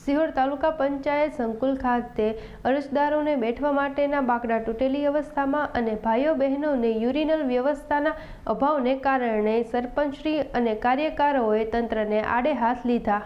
સિહોર તાલુકા પંચાયત સંકુલ ખાતે અરજદારોને બેઠવા માટેના બાકડા તૂટેલી અવસ્થામાં અને ભાઈઓ બહેનોને યુરિનલ વ્યવસ્થાના અભાવને કારણે સરપંચશ્રી અને કાર્યકરોએ તંત્રને આડે હાથ લીધા.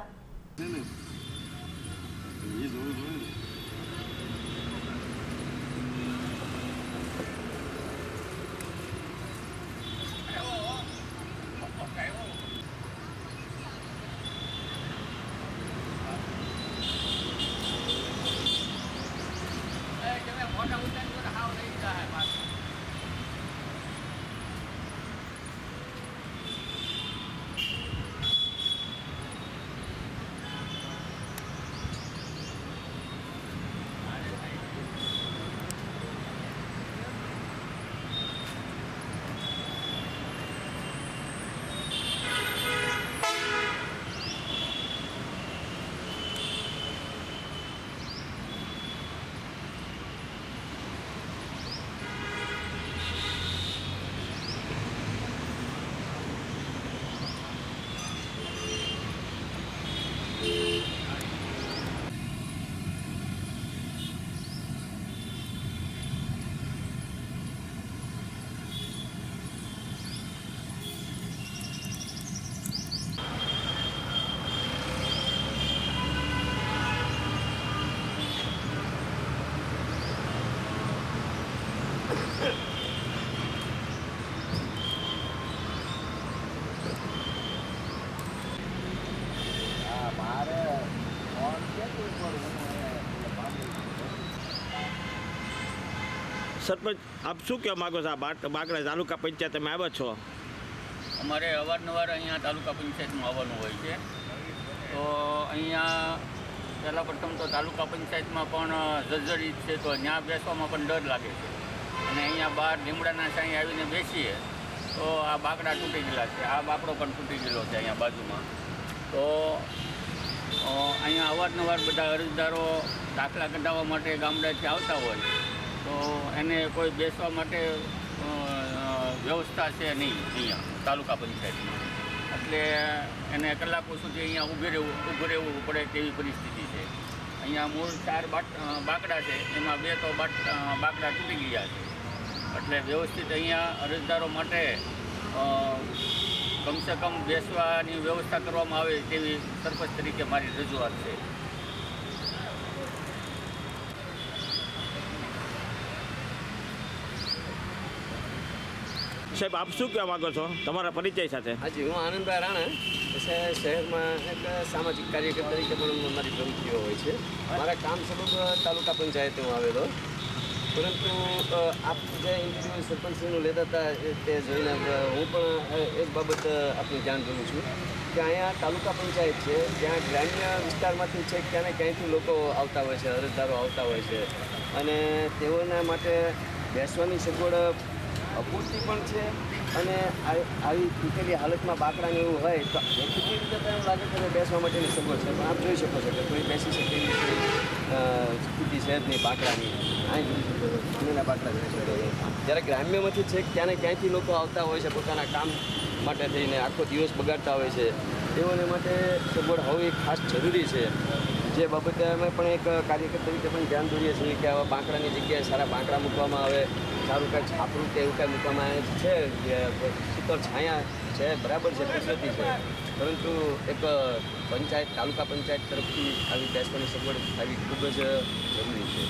સરપંચ, આપ શું કહેવા માગો છો? આ તાલુકા પંચાયત તમે આવ્યા છો? અમારે અવારનવાર અહીંયા તાલુકા પંચાયતમાં આવવાનું હોય છે. તો અહીંયા પહેલાં પ્રથમ તો તાલુકા પંચાયતમાં પણ જર્જરિત છે, તો ત્યાં બેસવામાં પણ ડર લાગે છે. અને અહીંયા બહાર લીમડાના સાંઈ આવીને બેસીએ, તો આ બાકડા તૂટી ગયેલા છે. આ બાકડો પણ તૂટી ગયેલો છે અહીંયા બાજુમાં. તો અહીંયા અવારનવાર બધા અરજદારો દાખલા કઢાવવા માટે ગામડાથી આવતા હોય. તો એને કોઈ બેસવા માટે વ્યવસ્થા છે નહીં અહીંયા, તાલુકા પંચાયતમાં. એટલે એને કલાકો સુધી અહીંયા ઊભી રહેવું, ઊભું રહેવું પડે તેવી પરિસ્થિતિ છે. અહીંયા મૂળ ચાર બાકડા છે. એમાં બે તો બાકડા તૂટી ગયા છે. એટલે વ્યવસ્થિત અહીંયા અરજદારો માટે અ, કમસે કમ બેસવાની વ્યવસ્થા કરવામાં આવે તેવી સરપંચ તરીકે મારી રજૂઆત છે. સાહેબ આપ શું કહેવા માગો છો? તમારા પરિચય સાથે. હાજી હું આનંદભાઈ રાણા છે શહેરમાં એક સામાજિક કાર્યકર તરીકે પણ મારી પ્રવૃત્તિઓ હોય છે. મારા કામ સ્વરૂપ તાલુકા પંચાયતે હું આવેલો. પરંતુ આપ જે ઇન્ટરવ્યુ સરપંચનું લેતા હતા તે જોઈને હું પણ એક બાબત આપનું ધ્યાન દોરું છું કે અહીંયા તાલુકા પંચાયત છે, ત્યાં ગ્રામ્ય વિસ્તારમાંથી છે ક્યાંને ક્યાંયથી લોકો આવતા હોય છે, અરજદારો આવતા હોય છે. અને તેઓના માટે બેસવાની સગવડ અપૂરતી પણ છે અને આવી તૂટેલી હાલતમાં બાકડાને એવું હોય તો દેખીતી રીતે તો એમ લાગે કે બેસવા માટેની સગવડ છે. પણ આપ જોઈ શકો છો કે કોઈ બેસી શકે એવી સ્થિતિ છે જ નહીં બાકડાની. જોઈ શકો છો જ્યારે ગ્રામ્યમાંથી છે ક્યાંને ક્યાંયથી લોકો આવતા હોય છે, પોતાના કામ માટે થઈને આખો દિવસ બગાડતા હોય છે. તેઓને માટે સગવડ હોવી ખાસ જરૂરી છે. જે બાબતે અમે પણ એક કાર્યકર તરીકે પણ ધ્યાન દોરીએ છીએ કે આવા બાંકડાની જગ્યાએ સારા બાંકડા મૂકવામાં આવે, સારું કાંઈ છાપરું કે એવું કાંઈ મૂકવામાં આવે છે શીતળ છાયા છે, બરાબર છે, કુદરતી છે. પરંતુ એક પંચાયત, તાલુકા પંચાયત તરફથી આવી બેસવાની સગવડ આવી ખૂબ જ જરૂરી છે.